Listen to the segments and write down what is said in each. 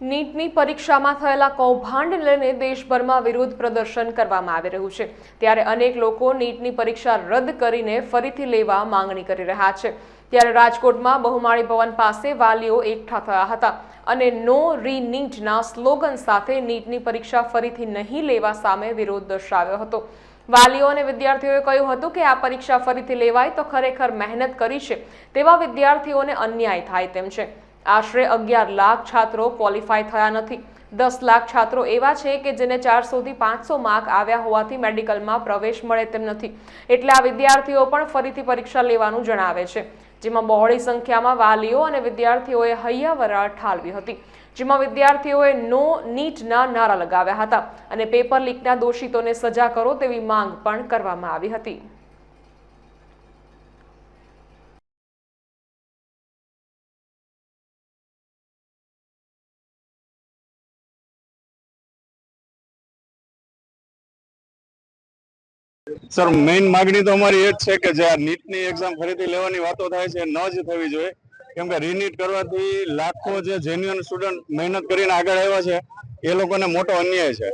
નીટની પરીક્ષામાં થયેલા કૌભાંડ લઈને દેશભરમાં વિરોધ પ્રદર્શન કરવામાં આવી રહ્યું છે. ત્યારે અનેક લોકો નીટની પરીક્ષા રદ કરીને ફરીથી લેવા માંગણી કરી રહ્યા છે. ત્યારે રાજકોટમાં બહુમાળી ભવન પાસે વાલીઓ એકઠા થયા હતા અને નો રી નીટના સ્લોગન સાથે નીટની પરીક્ષા ફરીથી નહીં લેવા સામે વિરોધ દર્શાવ્યો હતો. વાલીઓ અને વિદ્યાર્થીઓએ કહ્યું હતું કે આ પરીક્ષા ફરીથી લેવાય તો ખરેખર મહેનત કરી છે, તેવા વિદ્યાર્થીઓને અન્યાય થાય તેમ છે. આશરે અગિયાર લાખ છાત્રો ક્વોલિફાય થયા નથી. દસ લાખ છાત્રો એવા છે કે જેને ચારસોથી પાંચસો માર્ક આવ્યા હોવાથી મેડિકલમાં પ્રવેશ મળે તેમ નથી. એટલે આ વિદ્યાર્થીઓ પણ ફરીથી પરીક્ષા લેવાનું જણાવે છે. જેમાં બહોળી સંખ્યામાં વાલીઓ અને વિદ્યાર્થીઓએ હૈયાવરાળ ઠાલવી હતી. જેમાં વિદ્યાર્થીઓએ નો નીટના નારા લગાવ્યા હતા અને પેપર લીકના દોષિતોને સજા કરો તેવી માંગ પણ કરવામાં આવી હતી. સર મેઇન માગણી તો અમારી એ જ છે કે જે આ નીટની એક્ઝામ ફરીથી લેવાની વાતો થાય છે ન જ થવી જોઈએ. કેમ કે રીનીટ કરવાથી લાખો જે જેન્યુઅન સ્ટુડન્ટ મહેનત કરીને આગળ આવ્યા છે, એ લોકોને મોટો અન્યાય છે.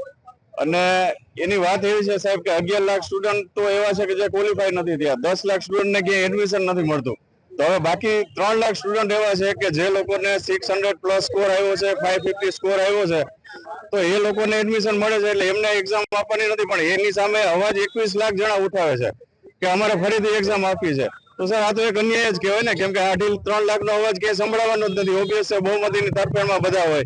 અને એની વાત એવી છે સાહેબ કે અગિયાર લાખ સ્ટુડન્ટ તો એવા છે કે જે ક્વોલિફાય નથી થયા. દસ લાખ સ્ટુડન્ટને ક્યાંય એડમિશન નથી મળતું. તો હવે બાકી ત્રણ લાખ સ્ટુડન્ટ એવા છે કે જે લોકોને સિક્સ હંડ્રેડ પ્લસ સ્કોર આવ્યો છે ફાઈવ ફિફ્ટી સ્કોર આવ્યો છે તો એ લોકોને એડમિશન મળે છે એટલે એમને એક્ઝામ આપવાની નથી, પણ એની સામે અવાજ એકવીસ લાખ જણા ઉઠાવે છે કે અમારે ફરીથી એક્ઝામ આપી છે. તો સર, આ તો એક અન્યાય જ કહેવાય ને, કેમ કે અઢી ત્રણ લાખનો અવાજ ક્યાંય સંભળાવવાનો જ નથી. ઓબ્વિયસ છે, બહુમતીની તરફેણમાં બધા હોય.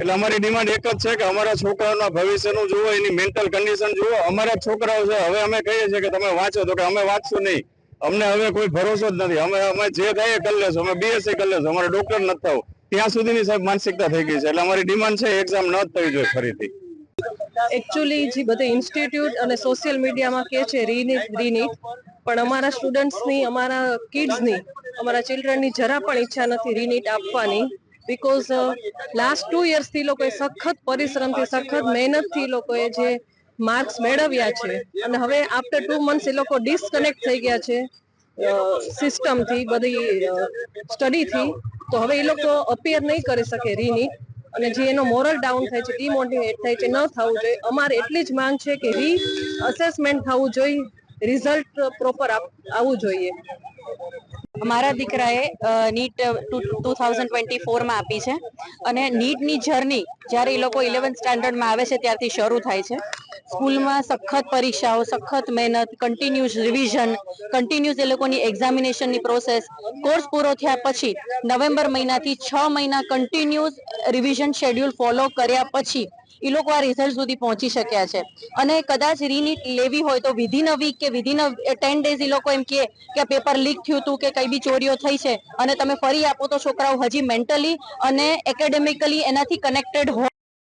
એટલે અમારી ડિમાન્ડ એક જ છે કે અમારા છોકરાઓના ભવિષ્યનું જુઓ, એની મેન્ટલ કન્ડિશન જુઓ. અમારા છોકરાઓ છે. હવે અમે કહીએ છીએ કે તમે વાંચો તો કે અમે વાંચશું નહીં. અમને હવે કોઈ ભરોસો જ નથી. અમે અમે જે કહીએ કરી લેશું. અમે બીએસસી કરી લેશું. અમારે ડોક્ટર નથી થવું. ત્યાં સુધીની સાહેબ માનસિકતા થઈ ગઈ છે. એટલે અમારી ડિમાન્ડ છે એક્ઝામ ન થવી જોઈએ ફરીથી. એકચ્યુઅલી જે બધે ઇન્સ્ટિટ્યૂટ અને સોશિયલ મીડિયામાં કે છે રીનીટ રીનીટ પણ અમારા સ્ટુડન્ટ્સની અમારા કિડ્સની અમારા ચિલ્ડ્રનની જરા પણ ઈચ્છા નથી રીનીટ આપવાની. બીકોઝ લાસ્ટ ટુ યર્સથી લોકોએ સખત પરિશ્રમથી, સખત મહેનતથી લોકોએ જે માર્ક્સ મેળવ્યા છે, અને હવે આફ્ટર ટુ મંથ્સ એ લોકો ડિસ્કનેક્ટ થઈ ગયા છે સિસ્ટમથી બધી સ્ટડીથી તો હવે એ લોકો અપિયર નહીં કરી શકે રીનીટ અને જે એનો મોરલ ડાઉન થાય છે ડિમોટિવેટ થાય છે, ન થવું જોઈએ. અમારે એટલી જ માંગ છે કે રી અસેસમેન્ટ થવું જોઈએ રિઝલ્ટ પ્રોપર આવવું જોઈએ. મારા દીકરાએ નીટ ટુ થાઉઝન્ડ ટ્વેન્ટી ફોરમાં આપી છે. અને નીટની જર્ની જ્યારે એ લોકો ઇલેવન્થ સ્ટાન્ડર્ડમાં આવે છે, ત્યારથી શરૂ થાય છે. સ્કૂલમાં સખત પરીક્ષાઓ, સખત મહેનત કન્ટિન્યુઅસ રિવિઝન કન્ટિન્યુઅસ એ લોકોની એક્ઝામિનેશનની પ્રોસેસ કોર્સ પૂરો થયા પછી નવેમ્બર મહિનાથી છ મહિના કન્ટિન્યુઅસ રિવિઝન શેડ્યુલ ફોલો કર્યા પછી એ લોકો આ રિઝલ્ટ સુધી પહોંચી શક્યા છે. અને કદાચ રીનીટ લેવી હોય તો વિધિન અ વીક કે વિધિન અ ટેન ડેઝ એ લોકો એમ કહે કે પેપર લીક થયું હતું કે કઈ બી ચોરીઓ થઈ છે અને તમે ફરી આપો તો છોકરાઓ હજી મેન્ટલી અને એકેડેમિકલી એનાથી કનેક્ટેડ હોય